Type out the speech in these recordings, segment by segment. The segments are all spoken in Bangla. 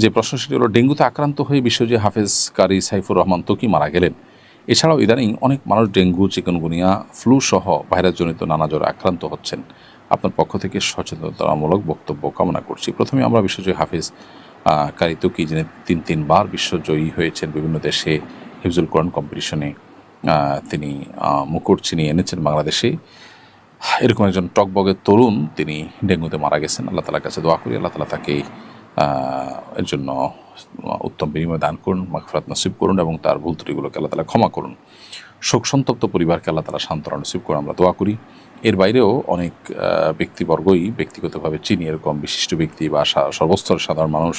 যে প্রশ্ন সেটি হলো, ডেঙ্গুতে আক্রান্ত হয়ে বিশ্বজি হাফেজ কারি সাইফুর রহমান তকি মারা গেলেন? এছাড়াও ইদানিং অনেক মানুষ ডেঙ্গু, চিকনগুনিয়া, ফ্লু সহ ভাইরাসজনিত নানা জ্বরে আক্রান্ত হচ্ছেন। আপনার পক্ষ থেকে সচেতনতামূলক বক্তব্য কামনা করছি। প্রথমে আমরা বিশ্বজয়ী হাফিজ কারি তকি যিনি তিন তিনবার বিশ্বজয়ী হয়েছেন বিভিন্ন দেশে, হিফজুল কোরআন কম্পিটিশনে তিনি মুকুট ছিনিয়ে এনেছেন বাংলাদেশে। এরকম একজন টকবগের তরুণ তিনি ডেঙ্গুতে মারা গেছেন। আল্লাহ তালার কাছে দোয়া করি, আল্লাহ তালা তাকে এর জন্য উত্তম বিনিময় দান করুন, মাগফরাত নসিব করুন এবং তার ভুল ত্রুটিগুলোকে আল্লাহ তালা ক্ষমা করুন। শোক সন্তপ্ত পরিবারকে আল্লাহ তালা সান্ত্বনা নসিব করে আমরা দোয়া করি। এর বাইরেও অনেক ব্যক্তিবর্গই ব্যক্তিগতভাবে চিনি এরকম বিশিষ্ট ব্যক্তি বা সর্বস্তরের সাধারণ মানুষ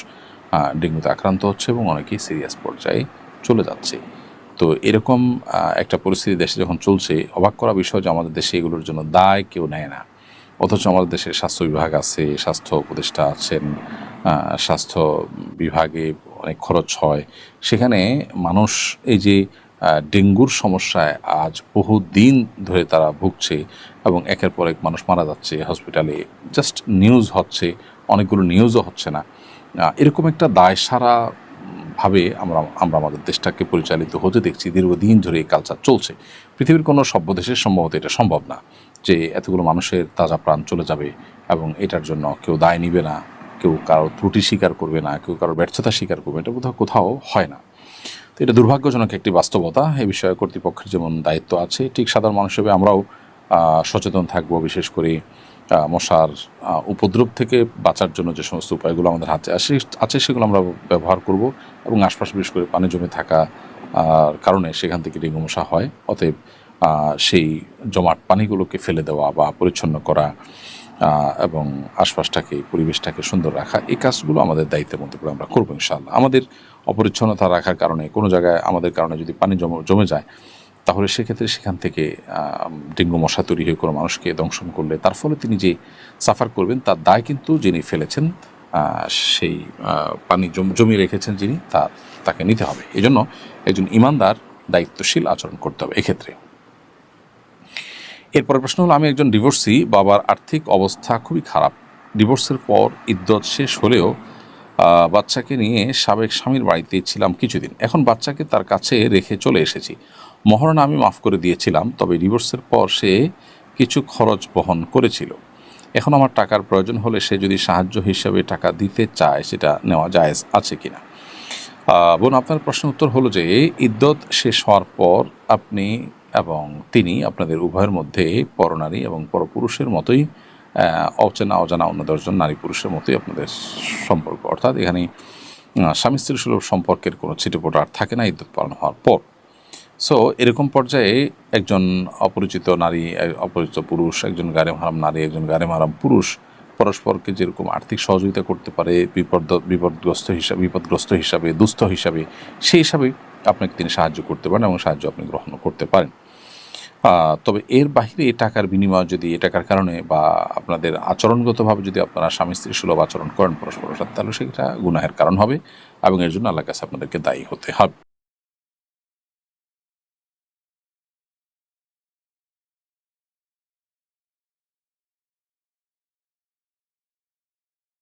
ডেঙ্গুতে আক্রান্ত হচ্ছে এবং অনেকেই সিরিয়াস পর্যায়ে চলে যাচ্ছে। তো এরকম একটা পরিস্থিতি দেশে যখন চলছে, অবাক করা বিষয় যে আমাদের দেশে এগুলোর জন্য দায় কেউ নেয় না। অথচ আমাদের দেশের স্বাস্থ্য বিভাগ আছে, স্বাস্থ্য উপদেষ্টা আছেন স্বাস্থ্য বিভাগে অনেক খরচ হয়। সেখানে মানুষ এই যে ডেঙ্গুর সমস্যায় আজ বহু দিন ধরে তারা ভুগছে এবং একের পর এক মানুষ মারা যাচ্ছে হসপিটালে। জাস্ট নিউজ হচ্ছে, অনেকগুলো নিউজও হচ্ছে না। এরকম একটা দায় সারা ভাবে আমরা আমরা আমাদের দেশটাকে পরিচালিত হতে দেখছি, দীর্ঘদিন ধরে এই কালচার চলছে। পৃথিবীর কোনো সভ্য দেশের সম্ভবত এটা সম্ভব না যে, এতগুলো মানুষের তাজা প্রাণ চলে যাবে এবং এটার জন্য কেউ দায় নিবে না। কেউ কারও ত্রুটি স্বীকার করবে না, কেউ কারও ব্যর্থতা স্বীকার করবে এটা কোথাও কোথাও হয় না। তো এটা দুর্ভাগ্যজনক একটি বাস্তবতা এই বিষয়ে কর্তৃপক্ষের যেমন দায়িত্ব আছে, ঠিক সাধারণ মানুষ হিসেবে আমরাও সচেতন থাকব, বিশেষ করে মশার উপদ্রব থেকে বাঁচার জন্য যে সমস্ত উপায়গুলো আমাদের হাতে আসে, আছে সেগুলো আমরা ব্যবহার করব এবং আশপাশে বিশেষ করে পানি জমে থাকা কারণে সেখান থেকে ডেঙ্গু মশা হয়। অতএব সেই জমাট পানিগুলোকে ফেলে দেওয়া বা পরিচ্ছন্ন করা এবং আশপাশটাকে, পরিবেশটাকে সুন্দর রাখা, এই কাজগুলো আমাদের দায়িত্বের মধ্যে করে আমরা করব ইনশাআল্লাহ। আমাদের অপরিচ্ছন্নতা রাখার কারণে, কোনো জায়গায় আমাদের কারণে যদি পানি জমে জমে যায়, তাহলে সেক্ষেত্রে সেখান থেকে ডেঙ্গু মশা তৈরি হয়ে কোনো মানুষকে দংশন করলে, তার ফলে তিনি যে সাফার করবেন, তার দায় কিন্তু যিনি ফেলেছেন সেই পানি জম- জমিয়ে রেখেছেন যিনি তা তাকে নিতে হবে। এই জন্য একজন ইমানদার, দায়িত্বশীল আচরণ করতে হবে এক্ষেত্রে। এরপরের প্রশ্ন হলো, আমি একজন ডিভোর্সি বাবার আর্থিক অবস্থা খুবই খারাপ। ডিভোর্সের পর ইদ্যত শেষ হলেও বাচ্চাকে নিয়ে সাবেক স্বামীর বাড়িতে ছিলাম কিছুদিন। এখন বাচ্চাকে তার কাছে রেখে চলে এসেছি। মহারণা আমি মাফ করে দিয়েছিলাম, তবে ডিভোর্সের পর সে কিছু খরচ বহন করেছিল। এখন আমার টাকার প্রয়োজন হলে সে যদি সাহায্য হিসাবে টাকা দিতে চায়, সেটা নেওয়া জায়েজ আছে কিনা? বোন, আপনার প্রশ্ন উত্তর হলো যে, ইদ্যত শেষ হওয়ার পর আপনি এবং তিনি আপনাদের উভয়ের মধ্যে পরনারী এবং পরপুরুষের মতোই অচেনা অজানা অন্য দশজন নারী পুরুষের মতোই আপনাদের সম্পর্ক। অর্থাৎ এখানে স্বামী স্ত্রী সুলভ সম্পর্কের কোনো ছিটেপোট আর থাকে না ইদ্যুৎ পালন হওয়ার পর। সো এরকম পর্যায়ে একজন অপরিচিত নারী অপরিচিত পুরুষ, একজন গারেম হারাম নারী, একজন গারেম হারাম পুরুষ পরস্পরকে যেরকম আর্থিক সহযোগিতা করতে পারে বিপদ বিপদগ্রস্ত হিসাবে বিপদগ্রস্ত হিসাবে, দুস্থ হিসাবে, সেই হিসাবে আপনাকে তিনি সাহায্য করতে পারেন এবং সাহায্য আপনি গ্রহণ করতে পারেন। তবে এর বাহিরে এ টাকার বিনিময় যদি এ টাকার কারণে বা আপনাদের আচরণগতভাবে যদি আপনারা স্বামী স্ত্রী সুলভ আচরণ করেন পরস্পরের সাথে, তাহলে সেটা গুনাহের কারণ হবে এবং এর জন্য আল্লাহ কাছে আপনাদেরকে দায়ী হতে হবে।